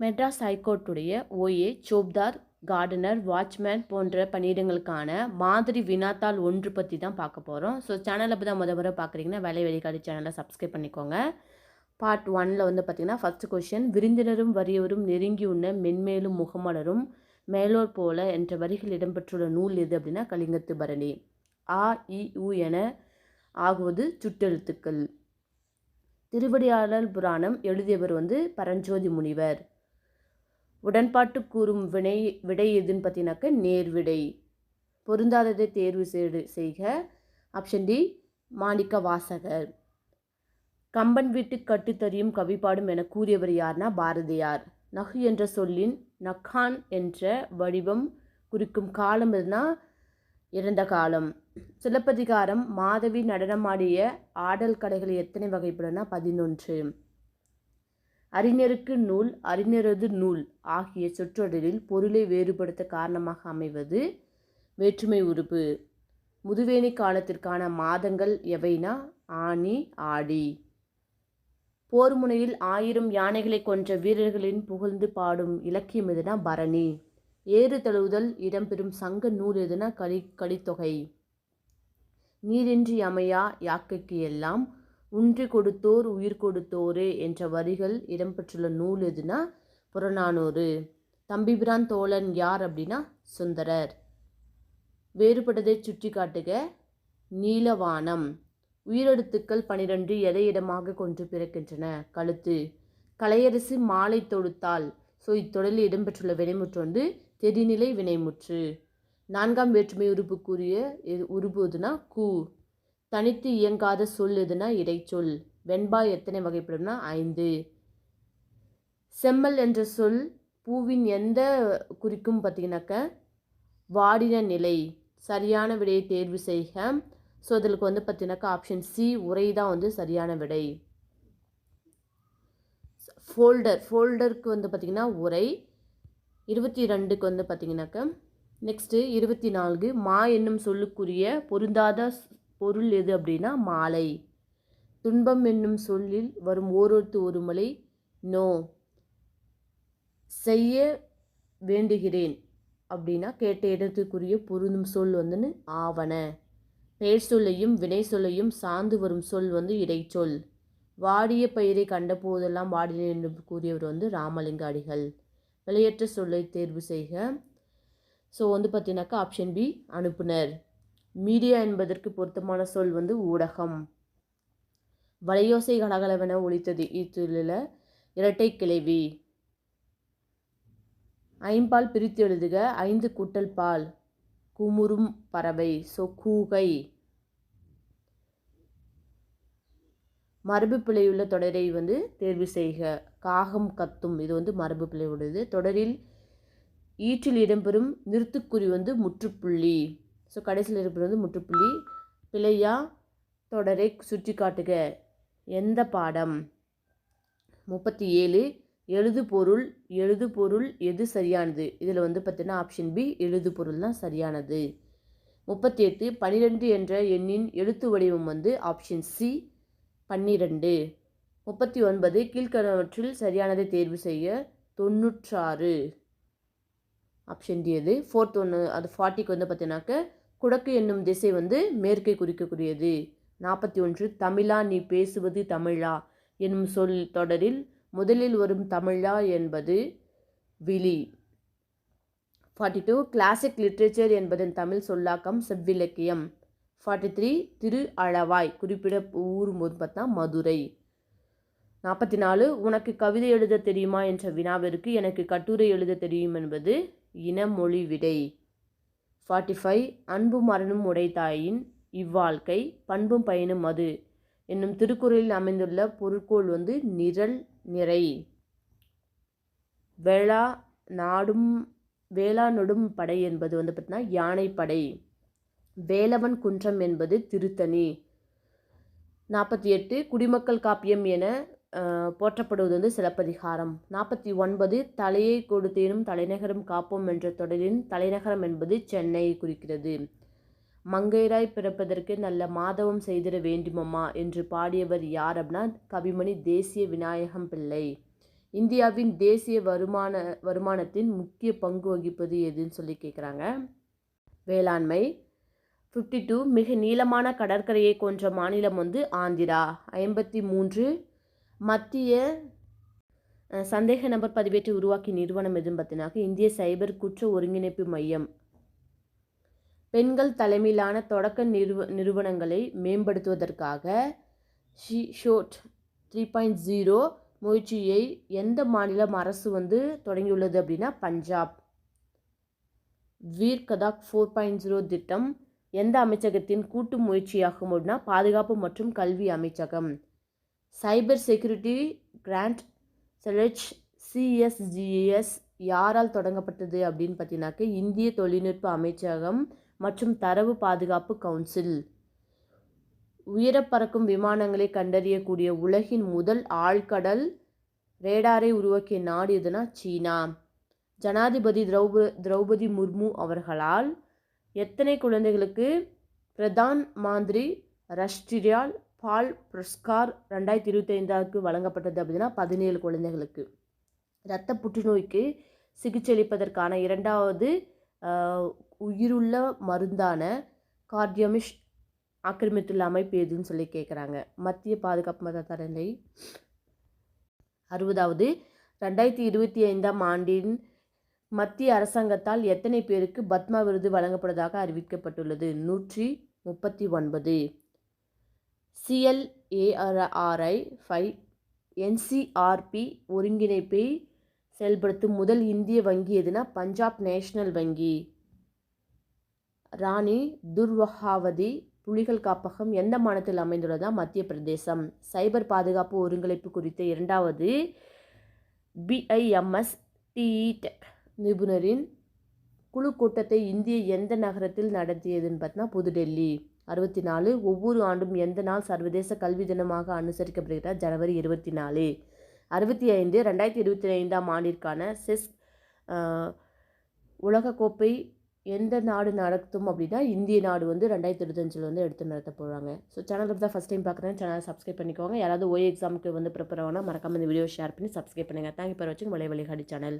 மெட்ராஸ் ஹைகோர்ட்டுடைய ஓஏ சோப்தார் gardener watchman போன்ற பணியிடங்களுக்கான மாதிரி வினாத்தாள் ஒன்று பற்றி தான் பார்க்க போகிறோம் ஸோ சேனலை இப்போ தான் முத முறை பார்க்குறீங்கன்னா வேலை வெளிக்காடு சேனலை சப்ஸ்கிரைப் பண்ணிக்கோங்க. பார்ட் ஒனில் வந்து பார்த்திங்கன்னா ஃபஸ்ட்டு கொஷின் விருந்தினரும் வறியவரும் நெருங்கி உண்ண மென்மேலும் முகமலரும் மேலோர் போல என்ற வரிகள் இடம்பெற்றுள்ள நூல் எது அப்படின்னா கலிங்கத்து பரணி. ஆ இ உ என ஆகுவது சுட்டெழுத்துக்கள். திருவடியாளர் புராணம் எழுதியவர் வந்து பரஞ்சோதி முனிவர். உடன்பாட்டு கூறும் வினை விடை எதுன்னு பார்த்தீங்கன்னாக்க நேர்விடை. பொருந்தாததை தேர்வு செய்து செய்க. Option D Manikka Vasagar. Kamban வீட்டு கட்டுத்தறியும் கவிப்பாடும் என கூறியவர் யார்னா பாரதியார். நகு என்ற சொல்லின் நக்கான் என்ற வடிவம் குறிக்கும் காலம் இருந்தால் இறந்த காலம். சிலப்பதிகாரம் மாதவி நடனமாடிய ஆடல் கடைகள் எத்தனை வகைப்படும்னா பதினொன்று. அறிஞருக்கு நூல் அறிஞரது நூல் ஆகிய சொற்றொடரில் பொருளை வேறுபடுத்த காரணமாக அமைவது வேற்றுமை உறுப்பு. முதுவேணி காலத்திற்கான மாதங்கள் எவைனா? ஆனி ஆடி. போர் முனையில் ஆயிரம் யானைகளை கொன்ற வீரர்களின் புகழ்ந்து பாடும் இலக்கியம் எதுனா? பரணி. ஏறு தழுவுதல் இடம்பெறும் சங்க நூல் எதுனா? கலி கலித்தொகை நீரின்றி அமையா? யாக்கைக்கு எல்லாம். உன்றி கொடுத்தோர் உயிர் கொடுத்தோரே என்ற வரிகள் இடம்பெற்றுள்ள நூல் எதுனா? புறநானூறு. தம்பிபிரான் தோழன் யார் அப்படின்னா? சுந்தரர். வேறுபட்டதை சுற்றி காட்டுக. நீலவானம். உயிரெழுத்துக்கள் பனிரெண்டு எதை இடமாக கொன்று பிறக்கின்றன? கழுத்து. கலையரசு மாலை தொடுத்தால் ஸோ இத்தொடரில் இடம்பெற்றுள்ள வினைமுற்று வந்து தெரிநிலை வினைமுற்று. நான்காம் வேற்றுமை உறுப்புக்குரிய கூறிய கூ. தனித்து இயங்காத சொல் எதுனா இடைச்சொல். வெண்பா எத்தனை வகைப்படும்னா ஐந்து. செம்மல் என்ற சொல் பூவின் எந்த குறிக்கும் பார்த்தீங்கன்னாக்க? வாடின நிலை சரியான விடையை தேர்வு செய்க. ஸோ இதற்கு வந்து பார்த்தீங்கன்னாக்கா ஆப்ஷன் சி உரை தான் வந்து சரியான விடை. ஃபோல்டர் ஃபோல்டருக்கு வந்து பார்த்திங்கன்னா உரை. இருபத்தி ரெண்டுக்கு வந்து பார்த்திங்கனாக்கா நெக்ஸ்ட்டு இருபத்தி நான்கு மா என்னும் சொல்லுக்குரிய பொருந்தாத பொருள் எது அப்படின்னா மாலை. துன்பம் என்னும் சொல்லில் வரும் ஓரொருத்து ஒருமலை நோ செய்ய வேண்டுகிறேன் அப்படின்னா கேட்ட இடத்துக்குரிய பொருந்தும் சொல் வந்துன்னு ஆவன பெயர் சொல்லையும் வினை சொல்லையும் சார்ந்து வரும் சொல் வந்து இடைச்சொல். வாடிய பயிரை கண்ட போதெல்லாம் வாடினேன் என்று கூறியவர் வந்து ராமலிங்க அடிகள் விலையற்ற சொல்லை தேர்வு செய்க. ஸோ வந்து பார்த்தீங்கன்னாக்கா ஆப்ஷன் பி அனுப்புனர். மீடியா என்பதற்கு பொருத்தமான சொல் வந்து ஊடகம். வலையோசை கலகலவென ஒழித்தது இத்தொழில இரட்டை கிளைவி. ஐம்பால் பிரித்து எழுதுக ஐந்து கூட்டல் பால் குமுறும் பறவை ஸோ கூகை. மரபு பிழையுள்ள தொடரை வந்து தேர்வு செய்க. காகம் கத்தும் இது வந்து மரபு பிழை தொடரில் ஈற்றில் இடம்பெறும் நிறுத்துக்குறி வந்து முற்றுப்புள்ளி. ஸோ கடைசியில் இருப்பது வந்து முற்றுப்புள்ளி. பிழையா? தொடரை சுற்றி காட்டுக. எந்த பாடம்? முப்பத்தி ஏழு. எழுது பொருள் எழுது பொருள் எது சரியானது? இதில் வந்து பார்த்தீங்கன்னா ஆப்ஷன் பி எழுது பொருள் தான் சரியானது. முப்பத்தி எட்டு. பன்னிரெண்டு என்ற எண்ணின் எழுத்து வடிவம் வந்து ஆப்ஷன் சி பன்னிரெண்டு. முப்பத்தி ஒன்பது. கீழ்கணவற்றில் சரியானதை தேர்வு செய்ய தொண்ணூற்றாறு. ஆப்ஷன் டி அது ஃபோர்த் ஒன்று அது ஃபார்ட்டிக்கு வந்து பார்த்தீங்கன்னாக்க குடக்கு என்னும் திசை வந்து மேற்கை குறிக்கக்கூடியது. நாற்பத்தி ஒன்று தமிழா நீ பேசுவது தமிழா என்னும் சொல் தொடரில் முதலில் வரும் தமிழா என்பது விழி. ஃபார்ட்டி டூ கிளாசிக் லிட்ரேச்சர் என்பதன் தமிழ் சொல்லாக்கம் செவ்விலக்கியம். ஃபார்ட்டி த்ரீ திரு அளவாய் குறிப்பிட ஊர் பார்த்தா மதுரை. நாற்பத்தி நாலு உனக்கு கவிதை எழுத தெரியுமா என்ற வினாவிற்கு எனக்கு கட்டுரை எழுத தெரியும் என்பது இனமொழி விடை. ஃபார்ட்டி ஃபைவ் அன்பு மரணம் உடைத்தாயின் இவ்வாழ்க்கை பண்பும் பயனும் அது. என்னும் திருக்குறளில் அமைந்துள்ள பொருட்கோள் வந்து நிரல் நிறை. வேளா நாடும் வேளா நொடும் படை என்பது வந்து பார்த்தீங்கன்னா யானைப்படை வேலவன் குன்றம் என்பது திருத்தணி. நாற்பத்தி எட்டு குடிமக்கள் காப்பியம் என போற்றப்படுவது வந்து சிலப்பதிகாரம். நாற்பத்தி ஒன்பது தலையை கொடுத்தேனும் தலைநகரம் காப்போம் என்ற தொடரின் தலைநகரம் என்பது சென்னை குறிக்கிறது. மங்கையராய் பிறப்பதற்கு நல்ல மாதவம் செய்திட வேண்டுமம்மா என்று பாடியவர் யார் அப்படின்னா கவிமணி தேசிய விநாயகம் பிள்ளை. இந்தியாவின் தேசிய வருமான வருமானத்தின் முக்கிய பங்கு வகிப்பது எதுன்னு சொல்லி கேட்குறாங்க வேளாண்மை. ஃபிஃப்டி டூ மிக நீளமான கடற்கரையை கொன்ற மாநிலம் வந்து ஆந்திரா. ஐம்பத்தி மூன்று மத்திய சந்தேக நபர் பதிவேட்டை உருவாக்கிய நிறுவனம் எதுன்னு பார்த்தீங்கன்னாக்க இந்திய சைபர் குற்ற ஒருங்கிணைப்பு மையம். பெண்கள் தலைமையிலான தொடக்க நிறுவ நிறுவனங்களை மேம்படுத்துவதற்காக ஷி ஷோட் த்ரீ பாயிண்ட் ஜீரோ முயற்சியை எந்த மாநிலம் அரசு வந்து தொடங்கியுள்ளது அப்படின்னா Punjab. Veer Gatha four point zero திட்டம் எந்த அமைச்சகத்தின் கூட்டு முயற்சியாகும் அப்படின்னா பாதுகாப்பு மற்றும் கல்வி அமைச்சகம். சைபர் செக்யூரிட்டி கிராண்ட் செலச் சிஎஸ்ஜிஎஸ் யாரால் தொடங்கப்பட்டது அப்படின்னு பார்த்தீங்கன்னாக்க இந்திய தொழில்நுட்ப அமைச்சகம் மற்றும் தரவு பாதுகாப்பு கவுன்சில். உயரப் பறக்கும் விமானங்களை கண்டறியக்கூடிய உலகின் முதல் ஆழ்கடல் ரேடாரை உருவாக்கிய நாடு எதுனா சீனா. ஜனாதிபதி திரௌப திரௌபதி முர்மு அவர்களால் எத்தனை குழந்தைகளுக்கு பிரதான் மந்திரி ரஷ்டிரியால் பால் புரஸ்கார் ரெண்டாயிரத்தி இருபத்தி ஐந்தாவுக்கு வழங்கப்பட்டது அப்படின்னா பதினேழு குழந்தைகளுக்கு. இரத்த புற்றுநோய்க்கு சிகிச்சை அளிப்பதற்கான இரண்டாவது உயிருள்ள மருந்தான கார்டியமிஷ் ஆக்கிரமித்துள்ள அமைப்பு எதுன்னு சொல்லி கேட்குறாங்க மத்திய பாதுகாப்பு மத தரநிலை அறுபதாவது ரெண்டாயிரத்தி இருபத்தி ஐந்தாம் ஆண்டின் மத்திய அரசாங்கத்தால் எத்தனை பேருக்கு பத்மா விருது வழங்கப்படுவதாக அறிவிக்கப்பட்டுள்ளது? நூற்றி முப்பத்தி ஒன்பது. சிஎல்ஏஆர்ஐ ஃபைவ் என்சிஆர்பி ஒருங்கிணைப்பை செயல்படுத்தும் முதல் இந்திய வங்கி எதுனா பஞ்சாப் நேஷனல் வங்கி. ராணி துர்வஹாவதி புலிகள் காப்பகம் எந்த மாநிலத்தில் அமைந்துள்ளதா மத்திய பிரதேசம். சைபர் பாதுகாப்பு ஒருங்கிணைப்பு குறித்த இரண்டாவது பிஐஎம்எஸ் டிஇடெக் நிபுணரின் குழு கூட்டத்தை இந்திய எந்த நகரத்தில் நடத்தியதுன்னு பார்த்தீங்கன்னா புதுடெல்லி. அறுபத்தி நாலு ஒவ்வொரு ஆண்டும் எந்த நாள் சர்வதேச கல்வி தினமாக அனுசரிக்கப்படுகிறார்? ஜனவரி இருபத்தி நாலு அறுபத்தி ஐந்து ரெண்டாயிரத்தி இருபத்தி ஐந்தாம் ஆண்டிற்கான செஸ் உலகக்கோப்பை எந்த நாடு நடத்தும் அப்படின்னா இந்திய நாடு வந்து ரெண்டாயிரத்தி இருபத்தஞ்சில் வந்து எடுத்து நடத்த போகிறாங்க ஸோ சேனலுக்கு தான் ஃபஸ்ட் டைம் பார்க்குறேன் சேனலை சப்ஸ்கிரைப் பண்ணிக்கோங்க. யாராவது ஓய் எக்ஸாமுக்கு வந்து ப்ரிப்பேர் ஆகணும் மறக்காம இந்த வீடியோ ஷேர் பண்ணி சப்ஸ்கிரைப் பண்ணுங்கள் தேங்க்யூ ஃபார் வாட்சிங் வலை வழிகாடி சேனல்